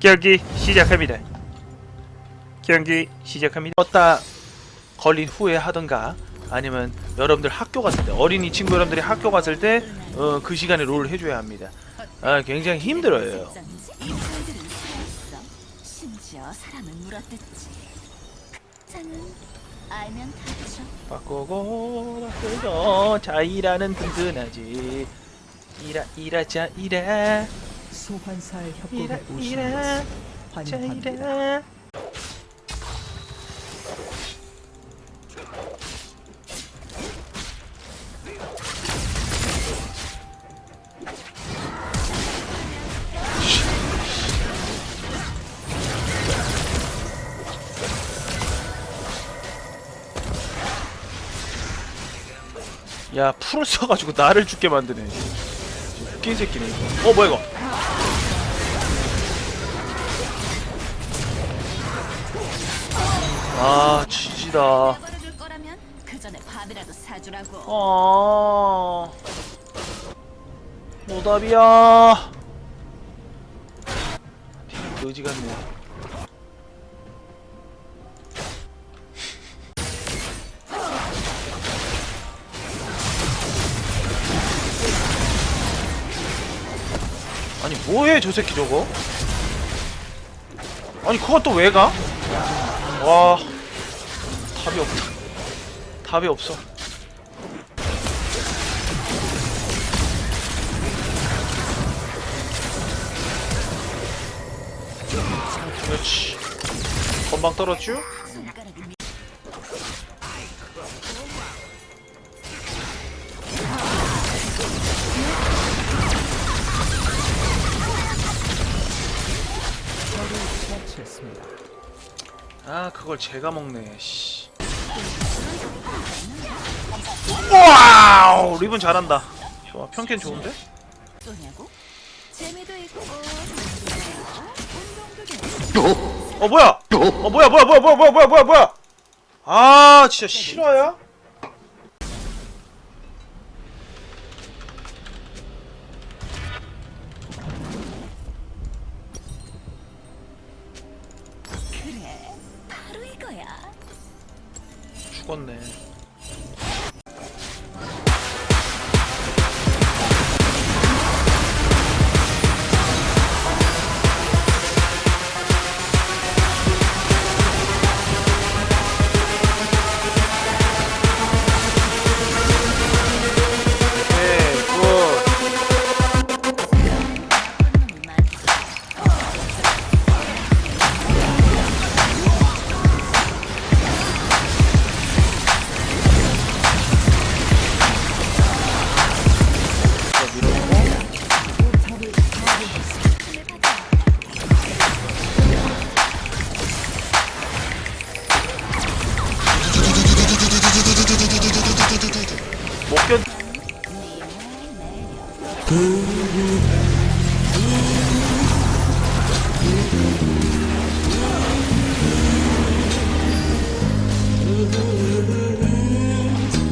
경기 시작합니다. 경기 시작합니다. 었다 걸린 후에 하던가 아니면 여러분들 학교 갔을 때 어린이 친구 여러분들이 학교 갔을 때 어, 그 시간에 롤을 해줘야 합니다. 아 굉장히 힘들어요. 바꾸고 바꾸고 자 일하는 든든하지. 일하 일하자 일하 소환사의 협곡에 오신 것을 자 환영합니다. 야 풀을 써가지고 나를 죽게 만드네 웃긴 새끼네 이거. 어 뭐야 이거? 아 지지다. 사주라고. 아. 노답이야. 팀 거지 같네 뭐해 저 새끼 저거 아니 그것도 왜 가? 와 답이 없다 답이 없어 그렇지 건방? 손 그걸 제가 먹네. 씨. 와우! 리본 잘한다. 좋아. 평캔 좋은데? 어 뭐야? 어 뭐야 뭐야 뭐야 뭐야 뭐야 뭐야 뭐야 아 진짜 실화야? 거야. 죽었네 네,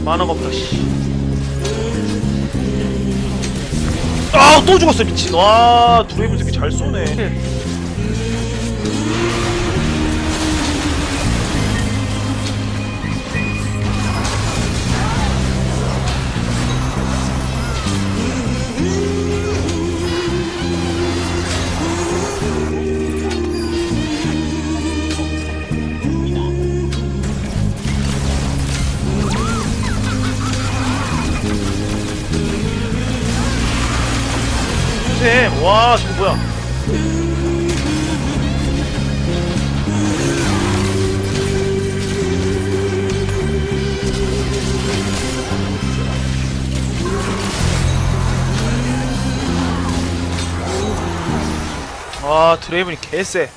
만화가 없다 씨. 아또 죽었어 미친. 와 드레이블 새끼 잘 쏘네. 쌤, 와 저거 뭐야? 와 드레이븐이 개쎄.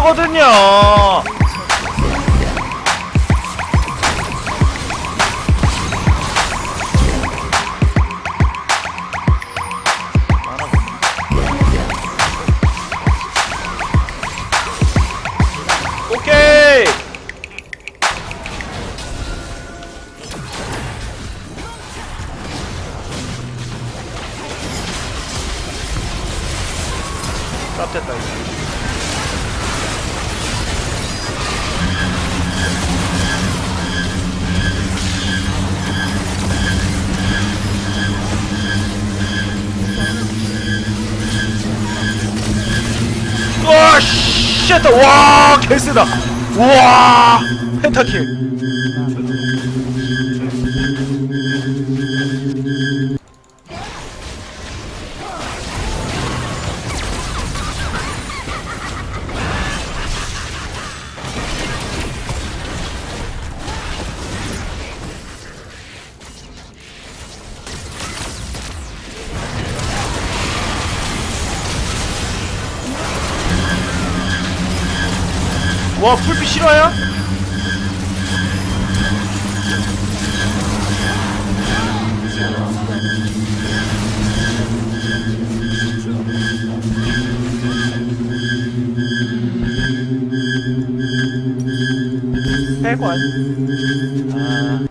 거거든요. 오케이. 와, 쉣! 와, 개쓰다. 와, 펜타킬. 와, 풀빛 실화야? 빼관. 아.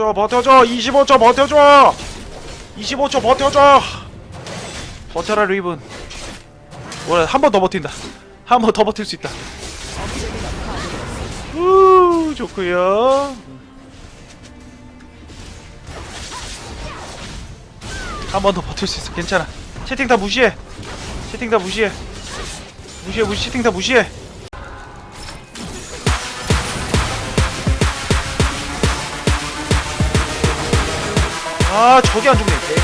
버텨줘 버텨줘. 25초 버텨줘. 25초 버텨줘. 버텨라 리븐. 원래 한 번 더 버틴다. 한 번 더 버틸 수 있다. 우 좋구요. 한 번 더 버틸 수 있어. 괜찮아. 채팅 다 무시해. 채팅 다 무시해. 무시해 무시 채팅 다 무시해 아 저기 안 죽네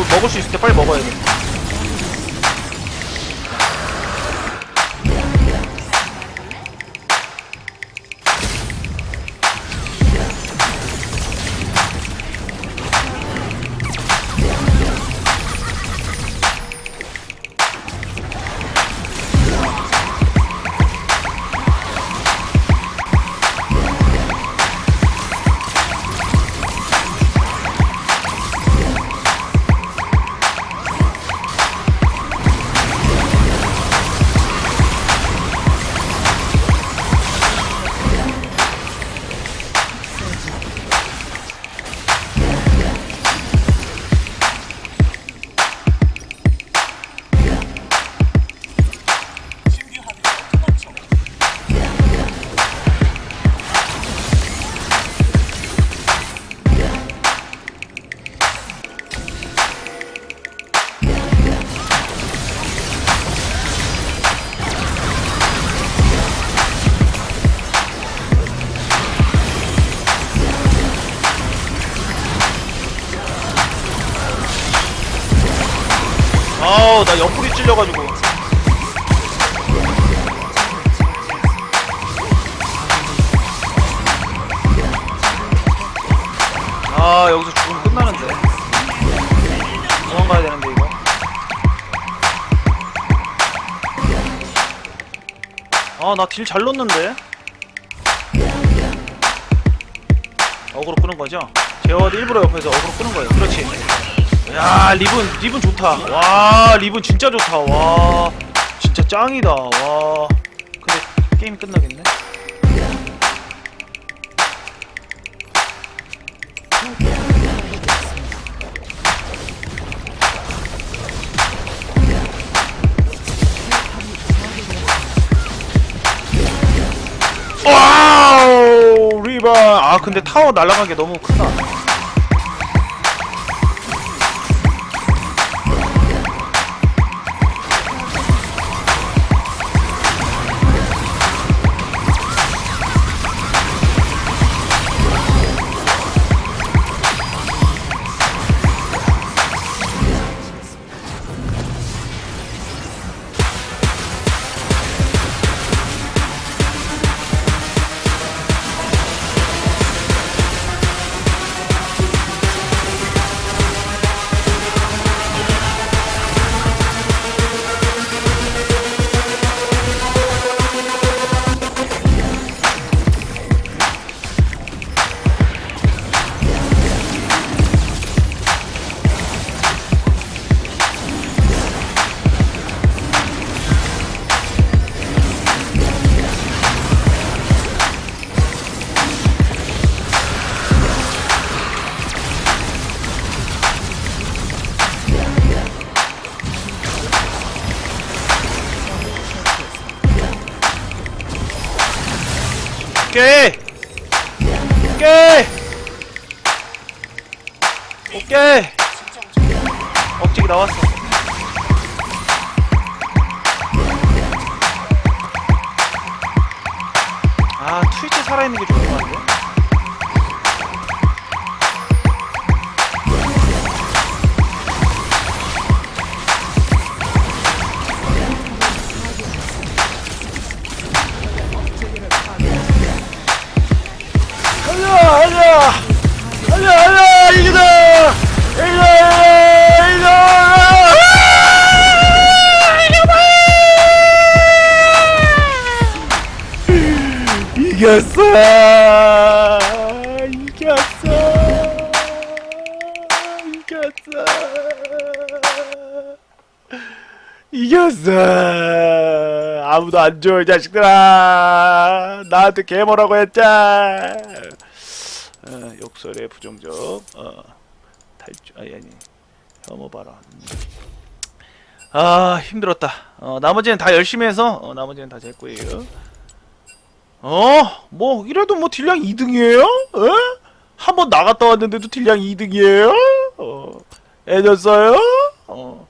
먹고 먹을 수 있을 때 빨리 먹어야 돼. 아우 나 옆구리 찔려가지고. 아 여기서 죽으면 끝나는데. 도망가야 되는데 이거. 아 나 딜 잘 넣는데. 어그로 끄는 거죠? 제어드 일부러 옆에서 어그로 끄는 거예요. 그렇지. 야 리븐 리븐 좋다. 와 리븐 진짜 좋다. 와 진짜 짱이다. 와. 근데 게임이 끝나겠네? 와우 씨발. 아 근데 타워 날아간 게 너무 크다 오케이. 오케이. 오케이. 억지기 나왔어. 아 트위치 살아있는 게 같은데 이겼어! 이겼어! 이겼어! 이겼어! 아무도 안 줘 이 자식들아! 나한테 개뭐라고 했자 어, 욕설의 부정적 어, 탈주 아니 아니 혐오 발언. 아 힘들었다. 어, 나머지는 다 열심히 해서 어, 나머지는 다 제 거예요 어? 뭐 이래도 뭐 딜량 2등이에요? 어? 한번 나갔다 왔는데도 딜량 2등이에요? 어. 애졌어요? 어.